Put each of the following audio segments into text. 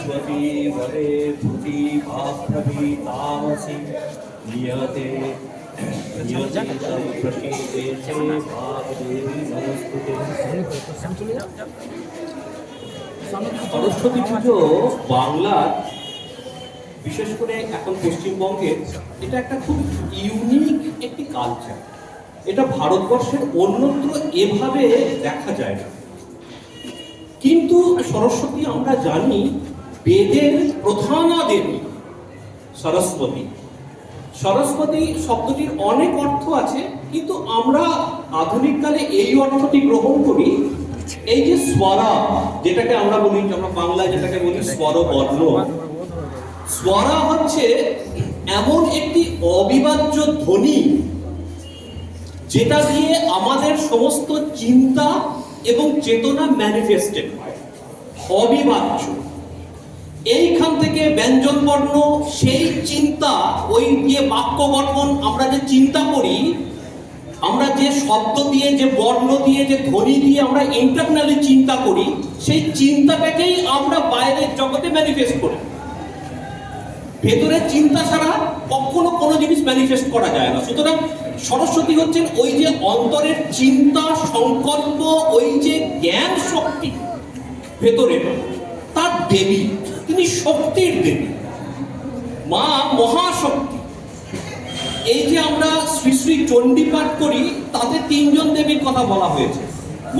सरस्वती वरे भूति भाभ्रवी तामसि नियते नियते तं प्रसीदे चे भागदेवी नमस्ते সরস্বতী পুজো বাংলার বিশেষ করে এখন পশ্চিমবঙ্গের এটা একটা খুব ইউনিক একটি কালচার এটা ভারতবর্ষের অন্যত্র এভাবে দেখা যায় না কিন্তু সরস্বতী আমরা জানি বেদের প্রধানা দেবী সরস্বতী। সরস্বতী শব্দটির অনেক অর্থ আছে, কিন্তু আমরা আধুনিককালে এই অর্থটি গ্রহণ করি এই যে স্বরা, যেটাকে আমরা বলি, আমরা বাংলায় যেটাকে বলি স্বর বর্ণ স্বরা হচ্ছে এমন একটি অবিভাজ্য ধ্বনি যেটা দিয়ে আমাদের সমস্ত চিন্তা এবং চেতনা ম্যানিফেস্টেড হয়। অবিভাজ্য। এইখান থেকে ব্যঞ্জন বর্ণ, সেই চিন্তা, ওই যে বাক্য গঠন আমরা যে চিন্তা করি, আমরা যে শব্দ দিয়ে, যে বর্ণ দিয়ে, যে ধ্বনি দিয়ে আমরা ইন্টারনালি চিন্তা করি, সেই চিন্তাটাকেই আমরা বাইরের জগতে ম্যানিফেস্ট করি। ভেতরের চিন্তা ছাড়া কখনো কোনো জিনিস ম্যানিফেস্ট করা যায় না। সুতরাং সরস্বতী হচ্ছেন ওই যে অন্তরের চিন্তা, সংকল্প, ওই যে জ্ঞান শক্তি ভেতরে, তার দেবী। তিনি শক্তির দেবী। মা মহাশক্তি। এই যে আমরা শ্রী শ্রী চণ্ডী পাঠ করি, তাতে তিনজন দেবীর কথা বলা হয়েছে।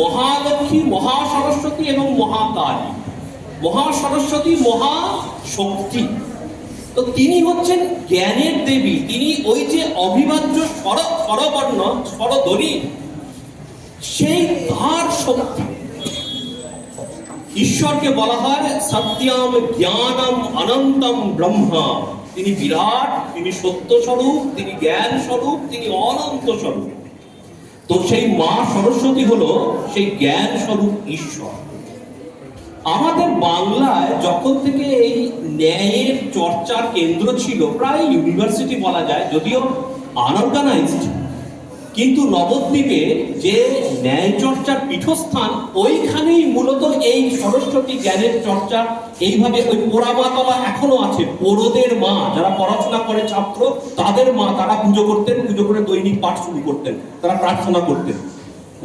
মহালক্ষ্মী মহা সরস্বতী এবং মহাকালী। মহা সরস্বতী মহা শক্তি তো তিনি হচ্ছেন জ্ঞানের দেবী। তিনি ওই যে অবিভাজ্য স্বর স্বরবর্ণ, স্বরধ্বনি, সেই তার শক্তি। ঈশ্বরকে বলা হয় সত্যাম জ্ঞানম অনন্তম ব্রহ্মা। তিনি বিরাট, তিনি সত্য স্বরূপ তিনি জ্ঞান স্বরূপ তিনি অনন্ত স্বরূপ তো সেই মা সরস্বতী হলো সেই জ্ঞান স্বরূপ ঈশ্বর। আমাদের বাংলায় যখন থেকে এই ন্যায়ের চর্চার কেন্দ্র ছিল, প্রায় ইউনিভার্সিটি বলা যায়, যদিও আনঅর্গানাইজড কিন্তু নবদ্বীপে যে ন্যায় চর্চার পীঠস্থান, ওইখানেই মূলত এই সরস্বতী জ্ঞানের চর্চা। এইভাবে ওই পোড়ামাতলা এখনও আছে, পোড়োদের মা। যারা পড়াশোনা করে ছাত্র, তাদের মা, তারা পুজো করতেন, পুজো করে দৈনিক পাঠ শুরু করতেন, তারা প্রার্থনা করতেন।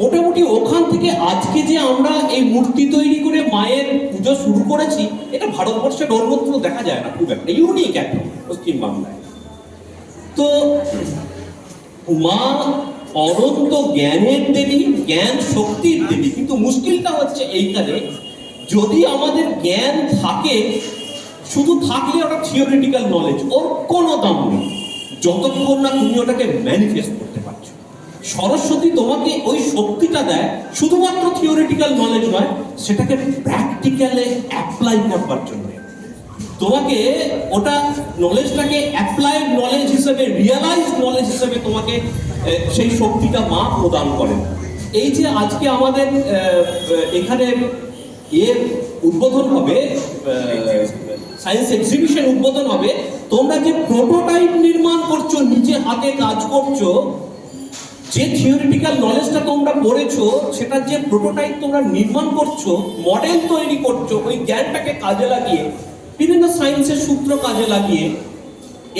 মোটামুটি ওখান থেকে আজকে যে আমরা এই মূর্তি তৈরি করে মায়ের পুজো শুরু করেছি, এটা ভারতবর্ষের অন্যত্র দেখা যায় না, খুব একটা। ইউনিক একটা পশ্চিমবাংলায়। তো মা অনন্ত জ্ঞানের দেবী, জ্ঞান শক্তির দেবী। কিন্তু মুশকিলটা হচ্ছে এইখানে, যদি আমাদের জ্ঞান থাকে, শুধু থাকলে ওটা থিওরিটিক্যাল নলেজ ওর কোনো দাম নেই। যতক্ষণ না তুমি ওটাকে ম্যানিফেস্ট করতে পারছ। সরস্বতী তোমাকে ওই শক্তিটা দেয়, শুধুমাত্র থিওরিটিক্যাল নলেজ নয়, সেটাকে প্র্যাকটিক্যালে অ্যাপ্লাই করবার জন্য। তোমাকে ওটা নলেজটাকে অ্যাপ্লাইড নলেজ হিসেবে রিয়েলাইজ নলেজ হিসেবে তোমাকে সেই শক্তিটা মা প্রদান করেন। এই যে আজকে আমাদের এখানে এর উদ্বোধন হবে সায়েন্স এক্সিবিশন উদ্বোধন হবে, তোমরা যে প্রোটোটাইপ নির্মাণ করছ, নিজে হাতে কাজ করছ, যে থিওরিটিক্যাল নলেজটা তোমরা পড়েছো সেটার যে প্রোটোটাইপ তোমরা নির্মাণ করছ মডেল তৈরি করছ, ওই জ্ঞানটাকে কাজে লাগিয়ে, বিভিন্ন সায়েন্সের সূত্র কাজে লাগিয়ে,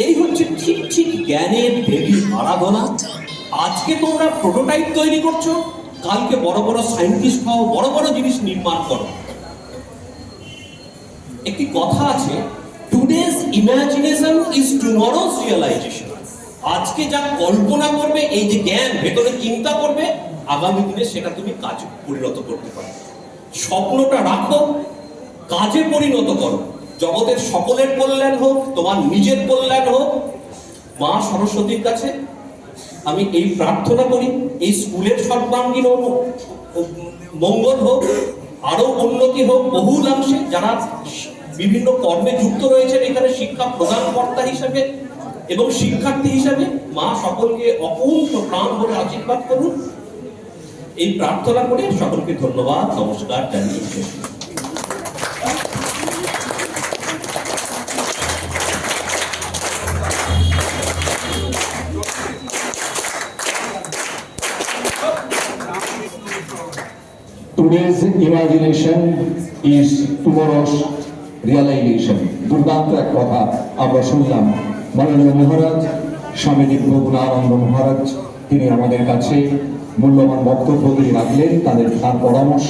এই হচ্ছে ঠিক ঠিক জ্ঞানের দেবী আরাধনা। আজকে তোমরা প্রোটোটাইপ তৈরি করছ, কালকে বড় বড় সায়েন্টিস্ট হও, বড় বড় জিনিস নির্মাণ করো। একটি কথা আছে today's imagination is tomorrow's realisation আজকে যা কল্পনা করবে, এই যে জ্ঞান, ভেতরে চিন্তা করবে, আগামী দিনে সেটা তুমি কাজ পরিণত করতে পারবে। স্বপ্নটা রাখো, কাজে পরিণত করো। জগতের সকলের কল্যাণ হোক, তোমার নিজের কল্যাণ হোক। মা সরস্বতীর কাছে আমি এই প্রার্থনা করি, এই স্কুলের সর্বাঙ্গীন মঙ্গল হোক, আরও উন্নতি হোক বহুলাংশে যারা বিভিন্ন কর্মে যুক্ত রয়েছেন এখানে শিক্ষা প্রদানকর্তা হিসাবে এবং শিক্ষার্থী হিসাবে, মা সকলকে অকুণ্ঠ প্রাণ বলে আশীর্বাদ করুন। এই প্রার্থনা করে সকলকে ধন্যবাদ, নমস্কার জানিয়ে শেষ করছি। Today's imagination রিয়ালাইজেশন দুর্দান্ত এক কথা আমরা শুনলাম মাননীয় মহারাজ, স্বামী দিব্যগুণানন্দ মহারাজ, তিনি আমাদের কাছে মূল্যবান বক্তব্য দিয়ে রাখলেন, তাদের তার পরামর্শ